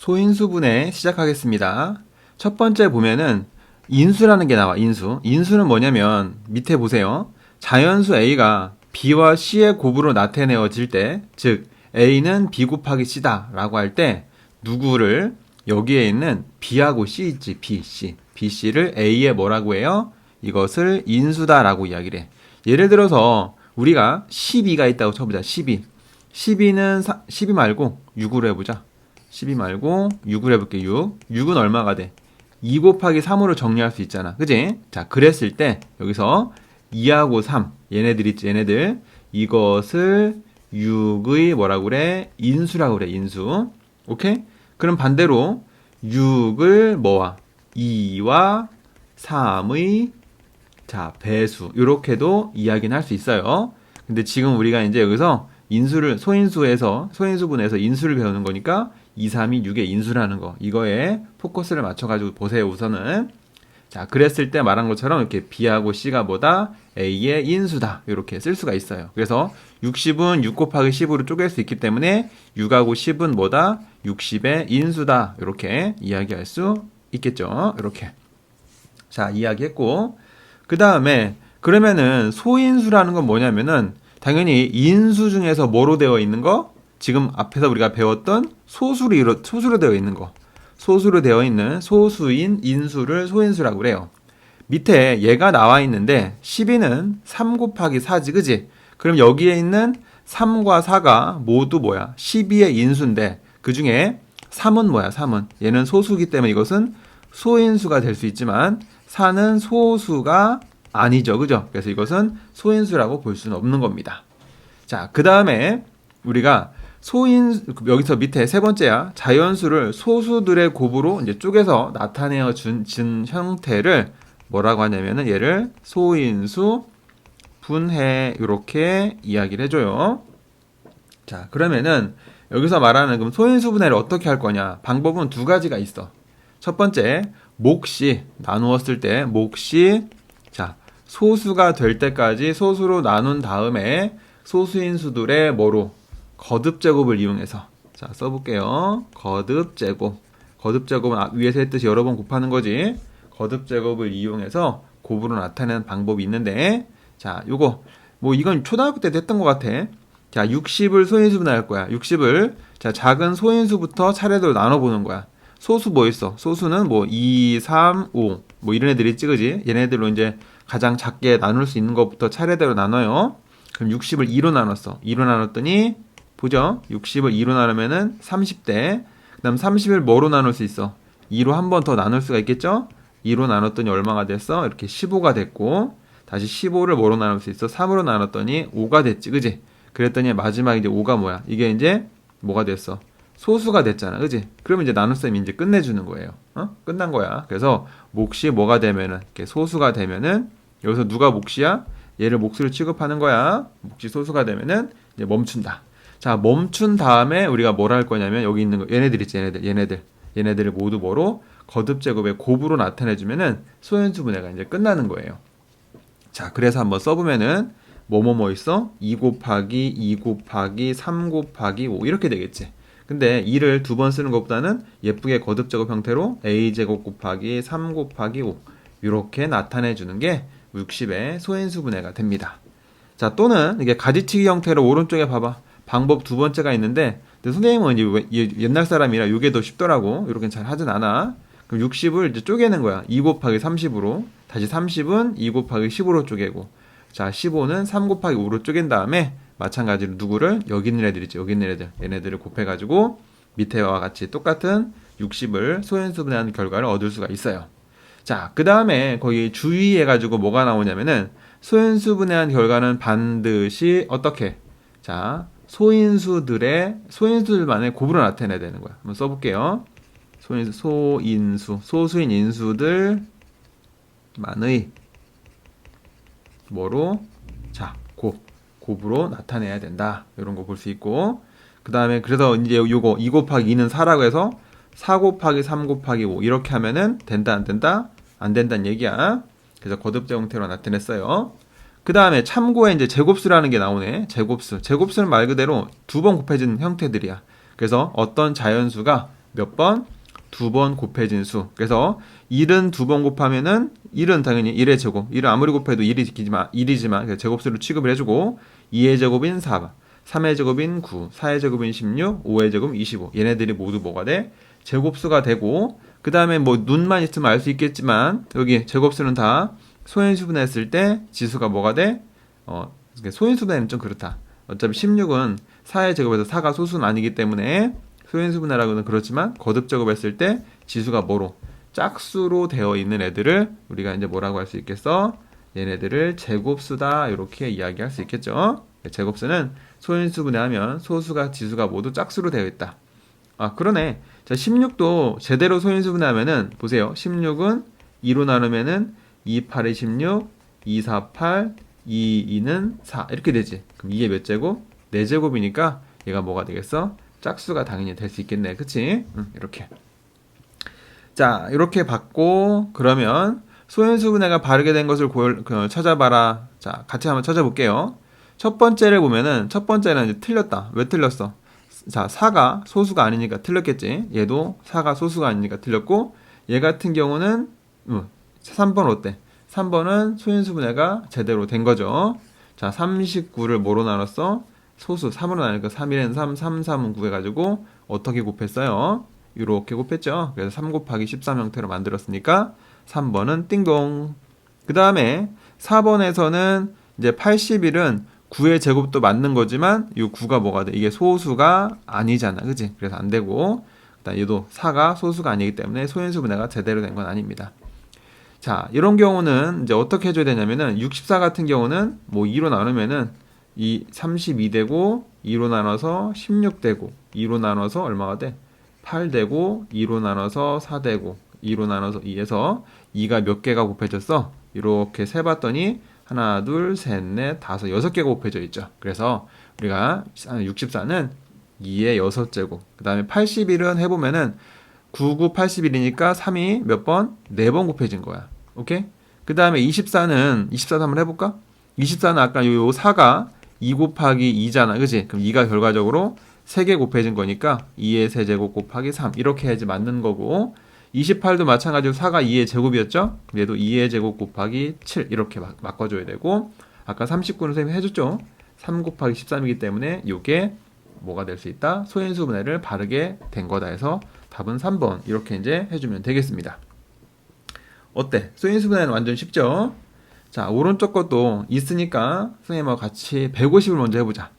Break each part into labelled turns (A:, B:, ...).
A: 소인수분해 시작하겠습니다. 첫 번째 보면은 인수라는 게 나와, 인수. 인수는 뭐냐면 밑에 보세요. 자연수 A가 B와 C의 곱으로 나타내어질 때, 즉 A는 B 곱하기 C다 라고 할 때 누구를 여기에 있는 B하고 C 있지, B, C. B, C를 A에 뭐라고 해요? 이것을 인수다 라고 이야기를 해. 예를 들어서 우리가 12가 있다고 쳐보자. 12. 12는 12 말고 6으로 해보자. 12 말고 6을 해볼게 6. 6은 얼마가 돼? 2 곱하기 3으로 정리할 수 있잖아. 그지? 자, 그랬을 때 여기서 2하고 3 얘네들 있지 얘네들 이것을 6의 뭐라고 그래? 인수라고 그래 인수. 오케이? 그럼 반대로 6을 뭐와? 2와 3의 자 배수 이렇게도 이야기는 할 수 있어요. 근데 지금 우리가 이제 여기서 인수를 소인수에서 소인수분에서 인수를 배우는 거니까 2, 3이 6의 인수라는 거. 이거에 포커스를 맞춰가지고 보세요 우선은. 자 그랬을 때 말한 것처럼 이렇게 B하고 C가 뭐다? A의 인수다. 이렇게 쓸 수가 있어요. 그래서 60은 6 곱하기 10으로 쪼갤 수 있기 때문에 6하고 10은 뭐다? 60의 인수다. 이렇게 이야기할 수 있겠죠. 이렇게. 자 이야기했고. 그 다음에 그러면은 소인수라는 건 뭐냐면은 당연히 인수 중에서 뭐로 되어 있는 거 지금 앞에서 우리가 배웠던 소수로 소수로 되어 있는 거 소수로 되어 있는 소수인 인수를 소인수라고 그래요. 밑에 얘가 나와 있는데 12는 3 곱하기 4지 그지? 그럼 여기에 있는 3과 4가 모두 뭐야? 12의 인수인데 그 중에 3은 뭐야? 3은 얘는 소수기 때문에 이것은 소인수가 될 수 있지만 4는 소수가 아니죠. 그죠? 그래서 이것은 소인수라고 볼 수는 없는 겁니다. 자, 그 다음에 우리가 소인, 여기서 밑에 세 번째야. 자연수를 소수들의 곱으로 이제 쪼개서 나타내어 준, 준 형태를 뭐라고 하냐면은 얘를 소인수 분해, 이렇게 이야기를 해줘요. 자, 그러면은 여기서 말하는 그럼 소인수 분해를 어떻게 할 거냐? 방법은 두 가지가 있어. 첫 번째, 몫이 나누었을 때 몫이 자 소수가 될 때까지 소수로 나눈 다음에 소수인수들의 뭐로 거듭 제곱을 이용해서 자 써볼게요. 거듭 제곱 거듭 제곱은 아- 위에서 했듯이 여러 번 곱하는 거지. 거듭 제곱을 이용해서 곱으로 나타내는 방법이 있는데 자 요거 뭐 이건 초등학교 때도 했던 것 같아. 자 60을 소인수 분할 거야. 60을 자 작은 소인수부터 차례대로 나눠보는 거야. 소수 뭐 있어? 소수는 뭐 2, 3, 5. 뭐 이런 애들이 찍으지. 얘네들로 이제 가장 작게 나눌 수 있는 것부터 차례대로 나눠요. 그럼 60을 2로 나눴어. 2로 나눴더니 보죠? 60을 2로 나누면은 30대. 그다음 30을 뭐로 나눌 수 있어? 2로 한 번 더 나눌 수가 있겠죠? 2로 나눴더니 얼마가 됐어? 이렇게 15가 됐고 다시 15를 뭐로 나눌 수 있어? 3으로 나눴더니 5가 됐지. 그지? 그랬더니 마지막 이제 5가 뭐야? 이게 이제 뭐가 됐어? 소수가 됐잖아. 그지? 그러면 이제 나눗셈이 이제 끝내주는 거예요. 어? 끝난 거야. 그래서 몫이 뭐가 되면은, 이렇게 소수가 되면은, 여기서 누가 몫이야? 얘를 몫으로 취급하는 거야. 몫이 소수가 되면은, 이제 멈춘다. 자, 멈춘 다음에 우리가 뭘 할 거냐면, 여기 있는 거, 얘네들 있지, 얘네들, 얘네들. 얘네들을 모두 뭐로? 거듭 제곱의 곱으로 나타내주면은, 소연수 분해가 이제 끝나는 거예요. 자, 그래서 한번 써보면은, 뭐뭐 뭐 있어? 2 곱하기 2 곱하기 3 곱하기 5 이렇게 되겠지. 근데 2를 두 번 쓰는 것보다는 예쁘게 거듭 제곱 형태로 a제곱 곱하기 3 곱하기 5 이렇게 나타내 주는 게 60의 소인수 분해가 됩니다. 자 또는 이게 가지치기 형태로 오른쪽에 봐봐 방법 두 번째가 있는데 근데 선생님은 이제 옛날 사람이라 이게 더 쉽더라고 이렇게 잘 하진 않아 그럼 60을 이제 쪼개는 거야 2 곱하기 30으로 다시 30은 2 곱하기 10으로 쪼개고 자 15는 3 곱하기 5로 쪼갠 다음에 마찬가지로 누구를 여기 있는 애들 있죠. 여기 있는 애들. 얘네들을 곱해 가지고 밑에와 같이 똑같은 60을 소인수분해하는 결과를 얻을 수가 있어요. 자, 그 다음에 거기 주의해가지고 뭐가 나오냐면은 소인수분해한 결과는 반드시 어떻게? 자, 소인수들의 소인수들만의 곱으로 나타내야 되는 거야. 한번 써볼게요. 소인수, 소인수, 소수인 인수들만의 뭐로? 자, 곱. 곱으로 나타내야 된다. 이런 거 볼 수 있고. 그 다음에 그래서 이제 요거 2 곱하기 2는 4라고 해서 4 곱하기 3 곱하기 5 이렇게 하면은 된다 안 된다? 안 된다는 얘기야. 그래서 거듭제 형태로 나타냈어요. 그 다음에 참고에 이제 제곱수라는 게 나오네. 제곱수. 제곱수는 말 그대로 두 번 곱해진 형태들이야. 그래서 어떤 자연수가 몇 번? 두 번 곱해진 수. 그래서 1은 두 번 곱하면은 1은 당연히 1의 제곱. 1은 아무리 곱해도 1이 지키지만 1이지만 그래서 제곱수를 취급을 해주고 2의 제곱인 4, 3의 제곱인 9, 4의 제곱인 16, 5의 제곱 25. 얘네들이 모두 뭐가 돼? 제곱수가 되고 그 다음에 뭐 눈만 있으면 알 수 있겠지만 여기 제곱수는 다 소인수분했을 때 지수가 뭐가 돼? 어, 소인수분해는 좀 그렇다. 어차피 16은 4의 제곱에서 4가 소수는 아니기 때문에 소인수분해라고는 그렇지만 거듭 제곱했을 때 지수가 뭐로? 짝수로 되어 있는 애들을 우리가 이제 뭐라고 할 수 있겠어? 얘네들을 제곱수다 이렇게 이야기할 수 있겠죠. 제곱수는 소인수분해하면 소수가 지수가 모두 짝수로 되어 있다. 아 그러네. 자 16도 제대로 소인수분해하면은 보세요. 16은 2로 나누면은 2, 8이 16, 2, 4, 8, 2, 2는 4 이렇게 되지. 그럼 이게 몇 제곱? 4제곱이니까 얘가 뭐가 되겠어? 짝수가 당연히 될 수 있겠네. 그치? 응, 이렇게. 자, 이렇게 받고 그러면 소인수분해가 바르게 된 것을 고열, 그, 찾아봐라. 자, 같이 한번 찾아볼게요. 첫 번째를 보면은 첫 번째는 이제 틀렸다. 왜 틀렸어? 자, 4가 소수가 아니니까 틀렸겠지. 얘도 4가 소수가 아니니까 틀렸고 얘 같은 경우는 음, 3번 어때? 3번은 소인수 분해가 제대로 된 거죠. 자, 39를 뭐로 나눴어? 소수 3으로 나누니까 3, 1은 3, 3, 3은 9 해가지고 어떻게 곱했어요? 이렇게 곱했죠. 그래서 3 곱하기 13 형태로 만들었으니까 3번은 띵동. 그 다음에 4번에서는 이제 81은 9의 제곱도 맞는 거지만 이 9가 뭐가 돼? 이게 소수가 아니잖아. 그지? 그래서 안 되고 그다음 얘도 4가 소수가 아니기 때문에 소인수 분해가 제대로 된 건 아닙니다. 자, 이런 경우는 이제 어떻게 해줘야 되냐면은 64 같은 경우는 뭐 2로 나누면은 이 32 되고 2로 나눠서 16 되고 2로 나눠서 얼마가 돼? 8 되고 2로 나눠서 4 되고 2로 나눠서 2에서 2가 몇 개가 곱해졌어? 이렇게 세봤더니 하나, 둘, 셋, 넷, 다섯, 여섯 개가 곱해져 있죠. 그래서 우리가 64는 2의 6제곱. 그 다음에 81은 해보면은 99, 81이니까 3이 몇 번? 4번 곱해진 거야. 오케이? 그 다음에 24는, 24도 한번 해볼까? 24는 아까 요 4가 2 곱하기 2잖아. 그지? 그럼 2가 결과적으로 3개 곱해진 거니까 2의 세제곱 곱하기 3. 이렇게 해야지 맞는 거고. 28도 마찬가지로 4가 2의 제곱이었죠? 그럼 얘도 2의 제곱 곱하기 7. 이렇게 바, 바꿔줘야 되고. 아까 39는 선생님이 해줬죠? 3 곱하기 13이기 때문에 이게 뭐가 될 수 있다? 소인수 분해를 바르게 된 거다 해서 답은 3번 이렇게 이제 해주면 되겠습니다. 어때? 소인수 분해는 완전 쉽죠? 자 오른쪽 것도 있으니까 선생님하고 같이 150을 먼저 해보자.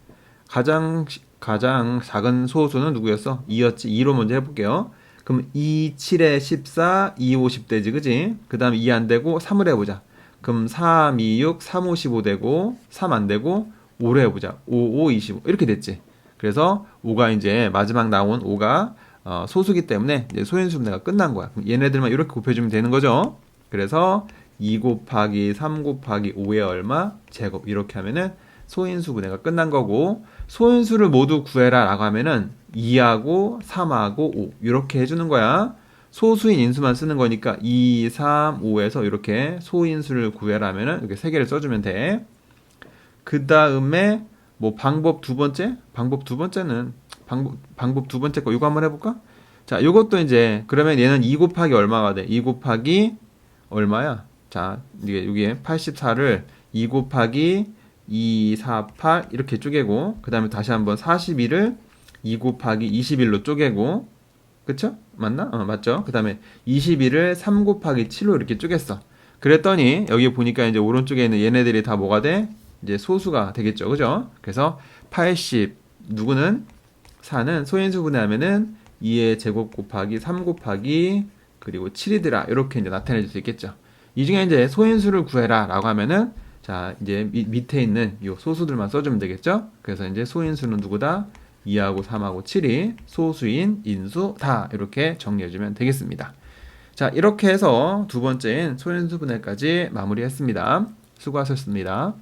A: 가장 가장 작은 소수는 누구였어? 2였지. 2로 먼저 해볼게요. 그럼 2, 7에 14, 2, 50 되지, 그지? 그 다음 2 안 되고 3을 해보자. 그럼 3, 2, 6, 3, 5, 15 되고 3 안 되고 5로 해보자. 5, 5, 25 이렇게 됐지. 그래서 5가 이제 마지막 나온 5가 어, 소수기 때문에 이제 소인수분해가 끝난 거야. 얘네들만 이렇게 곱해주면 되는 거죠. 그래서 2 곱하기 3 곱하기 5의 얼마 제곱 이렇게 하면은 소인수 분해가 끝난 거고 소인수를 모두 구해라 라고 하면은 2하고 3하고 5 이렇게 해주는 거야. 소수인 인수만 쓰는 거니까 2, 3, 5에서 이렇게 소인수를 구해라 하면은 이렇게 세 개를 써주면 돼. 그 다음에 뭐 방법 두 번째? 방법 두 번째는 방법, 방법 두 번째 거 이거 한번 해볼까? 자, 이것도 이제 그러면 얘는 2 곱하기 얼마가 돼? 2 곱하기 얼마야? 자, 이게 여기에 84를 2 곱하기 2, 4, 8 이렇게 쪼개고 그 다음에 다시 한번 42를 2 곱하기 21로 쪼개고 그쵸? 맞나? 어, 맞죠? 그 다음에 21을 3 곱하기 7로 이렇게 쪼갰어. 그랬더니 여기 보니까 이제 오른쪽에 있는 얘네들이 다 뭐가 돼? 이제 소수가 되겠죠. 그죠? 그래서 80 누구는 4는 소인수 분해하면은 2의 제곱 곱하기 3 곱하기 그리고 7이더라. 이렇게 이제 나타내 줄수 있겠죠. 이 중에 이제 소인수를 구해라 라고 하면은 자, 이제 미, 밑에 있는 요 소수들만 써주면 되겠죠? 그래서 이제 소인수는 누구다? 2하고 3하고 7이 소수인 인수 다. 이렇게 정리해주면 되겠습니다. 자, 이렇게 해서 두 번째인 소인수 분해까지 마무리했습니다. 수고하셨습니다.